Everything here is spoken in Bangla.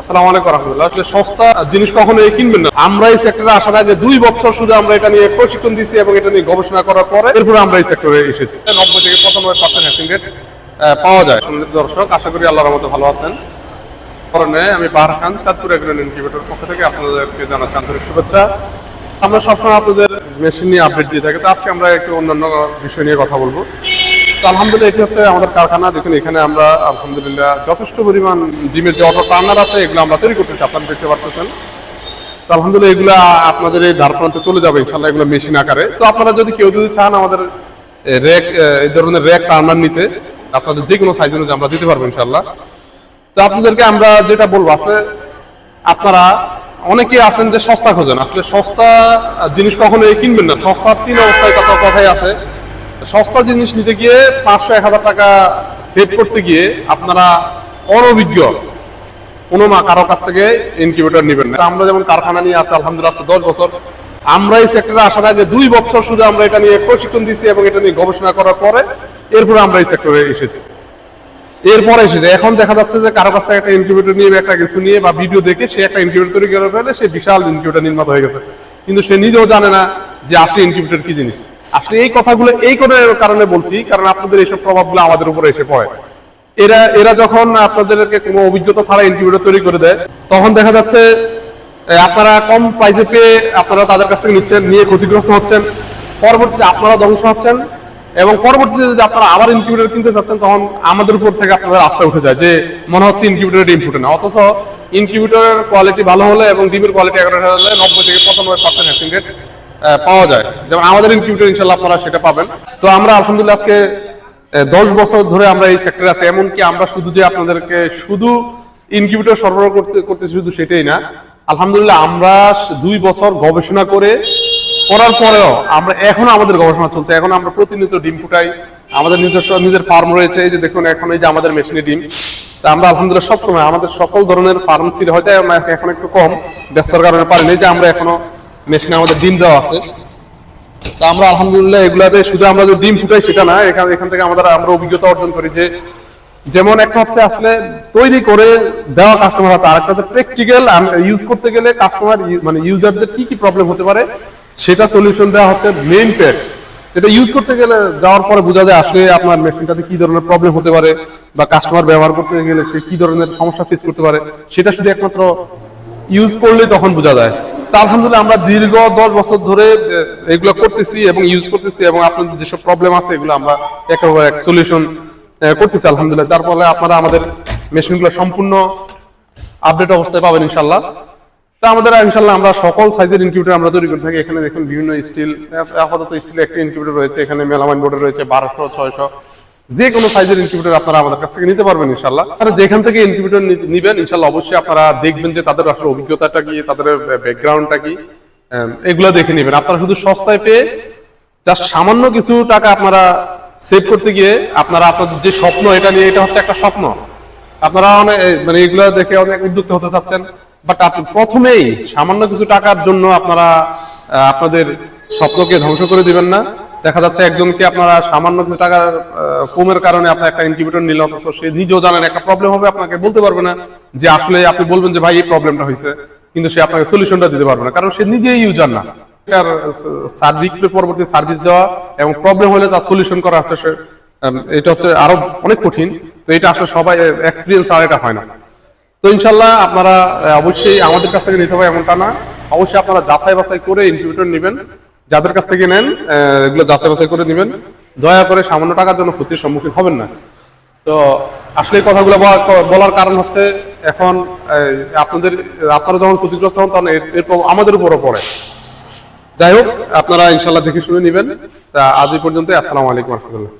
আসসালামু আলাইকুম রহমতুল্লাহ। আসলে সস্তা জিনিস কিনবেন না। আমরা এই সেক্টরে আসার আগে দুই বছর শুধু আমরা এটা নিয়ে প্রশিক্ষণ এবং এটা নিয়ে গবেষণা করার পরে এরপরে আমরা এই সেক্টরে এসেছি। নব্বই থেকে পঁচানব্বই পার্সেন্ট পাওয়া যায়। সম্মানিত দর্শক, আশা করি আল্লাহর মতো ভালো আছেন। কারণে আমি বাহার খান চাঁদপুর এগ্রেন ইনকিউবেটর পক্ষ থেকে আপনাদেরকে জানাচ্ছি আন্তরিক শুভেচ্ছা। আমরা সবসময় আপনাদের মেশিন নিয়ে আপডেট দিয়ে থাকি। তো আজকে আমরা একটু অন্যান্য বিষয় নিয়ে কথা বলব। তো আলহামদুলিল্লাহ, এটি হচ্ছে আমাদের কারখানা। দেখুন, এখানে আমরা, আলহামদুলিল্লাহ, যথেষ্ট পরিমাণ ডিমের যে অটো টার্নার আছে, এগুলো আমরা তৈরি করতেছি, আপনারা দেখতে পারতেছেন। তো আলহামদুলিল্লাহ, এগুলো আপনাদের এই ধার প্রান্তে চলে যাবে ইনশাল্লাহ এগুলো মেশিন আকারে। তো আপনারা যদি কেউ যদি চান আমাদের র্যাক এই ধরনের র্যাক টার্নার নিতে, আপনাদের যে কোনো সাইজ অনুযায়ী আমরা দিতে পারব ইনশাল্লাহ তো আপনাদেরকে আমরা যেটা বলব, আসলে আপনারা অনেকে আছেন যে সস্তা খোঁজেন। আসলে সস্তা জিনিস কখনো কিনবেন না। সস্তার তিন অবস্থায় কথা কথাই আছে। সস্তা জিনিস নিতে গিয়ে পাঁচশো, এক হাজার টাকা সেভ করতে গিয়ে আপনারা অনভিজ্ঞ কোনো মা কারও কাছ থেকে ইনকিউবেটর নেবেন না। আমরা যেমন কারখানা নিয়ে আছি, আলহামদুলিল্লাহ দশ বছর। আমরা এই সেক্টরে আসার আগে দুই বছর শুধু আমরা এটা নিয়ে প্রশিক্ষণ দিয়েছি এবং এটা নিয়ে গবেষণা করার পরে এরপরে আমরা এই সেক্টরে এসেছি। এরপরে এসেছে। এখন দেখা যাচ্ছে যে কারও কাছ থেকে একটা ইনকিউবেটর নিয়ে একটা কিছু নিয়ে বা ভিডিও দেখে সে একটা ইনকিউবেটর তৈরি করে ফেলে, সে বিশাল ইনকিউবেটর নির্মাতা হয়ে গেছে। কিন্তু সে নিজেও জানে না যে আসলে ইনকিউবেটর কি জিনিস। আসলে এই কথাগুলো এই করে কারণে বলছি, কারণ আপনাদের এইসব প্রভাবগুলো আমাদের উপরে এসে পড়ে। এরা এরা যখন আপনাদেরকে কোনো অভিজ্ঞতা ছাড়া ইনকিউবেটর তৈরি করে দেয়, তখন দেখা যাচ্ছে আপনারা কম প্রাইসে পেয়ে আপনারা তাদের কাছ থেকে নিচ্ছেন, নিয়ে ক্ষতিগ্রস্ত হচ্ছেন। পরবর্তীতে আপনারা ধ্বংস হচ্ছেন এবং পরবর্তীতে যদি আপনারা আবার ইনকিউবেটর কিনতে চাচ্ছেন, তখন আমাদের উপর থেকে আপনাদের আস্থা উঠে যায় যে মনে হচ্ছে ইনকিউবেটরের ডিম ফুটে না। অথচ ইনকিউবেটরের কোয়ালিটি ভালো হলে এবং ডিমের কোয়ালিটি এগারো হলে নব্বই থেকে পঁচানব্বই পার্সেন্ট হ্যাচিং রেট পাওয়া যায়। যেমন আমাদের ইনকিউবেটর ইনশাল্লাহ আপনারা সেটা পাবেন। তো আমরা আলহামদুলিল্লাহ আজকে দশ বছর ধরে আমরা এই সেক্টরে আছি। এমনকি আমরা শুধু যে আপনাদেরকে শুধু ইনকিউবেটর সরবরাহ করতে, করতেছি শুধু সেটাই না। আলহামদুলিল্লাহ আমরা দুই বছর গবেষণা করে করার পরেও আমরা এখনও আমাদের গবেষণা চলছে। এখন আমরা প্রতিনিয়ত ডিম ফুটাই। আমাদের নিজস্ব, নিজের ফার্ম রয়েছে। এই যে দেখুন, এখন এই যে আমাদের মেশিনে ডিম। তা আমরা আলহামদুলিল্লাহ সবসময় আমাদের সকল ধরনের ফার্ম ছিল, হয়তো এখন একটু কম, ব্যস্ততার কারণে পারিনি। যে আমরা এখনও মেশিনে আমাদের ডিম দেওয়া আছে। তা আমরা আলহামদুলিল্লাহ এগুলাতে শুধু আমরা যে ডিম ফুটাই সেটা না, এখান এখান থেকে আমাদের আমরা অভিজ্ঞতা অর্জন করি যে যেমন একটা হচ্ছে আসলে তৈরি করে দেওয়া কাস্টমার হাতে, আরেকটা হচ্ছে প্র্যাকটিক্যাল ইউজ করতে গেলে কাস্টমার মানে ইউজারদের কি কি প্রবলেম হতে পারে, সেটা সলিউশন দেওয়া হচ্ছে মেইন প্যাট এটা ইউজ করতে গেলে যাওয়ার পরে বোঝা যায় আসলে আপনার মেশিনটাতে কি ধরনের প্রবলেম হতে পারে বা কাস্টমার ব্যবহার করতে গেলে সে কি ধরনের সমস্যা ফেস করতে পারে, সেটা শুধু একমাত্র ইউজ করলে তখন বোঝা যায়। আলহামদুলিল্লাহ আমরা দীর্ঘ দশ বছর ধরে এগুলো করতেছি এবং ইউজ করতেছি এবং আপনাদের যেসব প্রবলেম আছে এগুলো আমরা একেবারে এক সলিউশন করতেছি আলহামদুলিল্লাহ। যার ফলে আপনারা আমাদের মেশিনগুলো সম্পূর্ণ আপডেট অবস্থায় পাবেন ইনশাল্লাহ তা আমাদের ইনশাল্লাহ আমরা সকল সাইজের ইনকিউবেটর আমরা তৈরি করে থাকি। এখানে দেখুন বিভিন্ন স্টিল আপাতত স্টিল একটি ইনকিউবেটর রয়েছে, এখানে মেলামাইন বোর্ডের রয়েছে, বারোশো, ছয়শো। যে কোনো সাইজের ইনকিউবেটর আপনারা আমাদের কাছ থেকে নিতে পারবেন ইনশাল্লাহ আর যেখান থেকে ইনকিউবেটর নিবেন ইনশাল্লাহ অবশ্যই আপনারা দেখবেন যে তাদের আসলে অভিজ্ঞতাটা কি, তাদের ব্যাকগ্রাউন্ডটা কি এগুলো দেখে নেবেন। আপনারা শুধু সস্তায় পেয়ে যা সামান্য কিছু টাকা আপনারা সেভ করতে গিয়ে আপনারা আপনাদের যে স্বপ্ন, এটা নিয়ে এটা হচ্ছে একটা স্বপ্ন। আপনারা অনেক মানে এগুলো দেখে অনেক উদ্যুক্ত হতে চাচ্ছেন বাট আপনি প্রথমেই সামান্য কিছু টাকার জন্য আপনারা আপনাদের স্বপ্নকে ধ্বংস করে দিবেন না। দেখা যাচ্ছে একজনকে আপনারা সামান্য কিছু টাকার কমের কারণে আপনার একটা ইনকিউবেটর নিলে, অথচ সে নিজেও জানেন একটা প্রবলেম হবে, আপনাকে বলতে পারবে না যে আসলে আপনি বলবেন যে, ভাই, এই প্রবলেমটা হয়েছে। কিন্তু সে আপনাকে সলিউশনটা দিতে পারবে না, কারণ সে নিজেই ইউজার না। এটার সার্ভিস পরবর্তী সার্ভিস দেওয়া এবং প্রবলেম হলে তার সলিউশন করা হচ্ছে এটা হচ্ছে আরও অনেক কঠিন। তো এটা আসলে সবাই এক্সপিরিয়েন্স আর এটা হয় না। তো ইনশাল্লাহ আপনারা অবশ্যই আমাদের কাছ থেকে নিতে হবে এমনটা না। অবশ্যই আপনারা যাচাই বাছাই করে ইনকিউবেটর নেবেন। যাদের কাছ থেকে নেন এগুলো যাচাই বাছাই করে নেবেন। দয়া করে সামান্য টাকার জন্য ক্ষতির সম্মুখীন হবেন না। তো আসলে এই কথাগুলো বলার কারণ হচ্ছে এখন আপনাদের, আপনারা যখন ক্ষতিগ্রস্ত হন, তখন এর- এর প্রভাব আমাদের উপরও পড়ে। যাই হোক, আপনারা ইনশাল্লাহ দেখে শুনে নেবেন। তা আজ এই পর্যন্ত আসসালামু আলাইকুম রহমতুল্লাহ।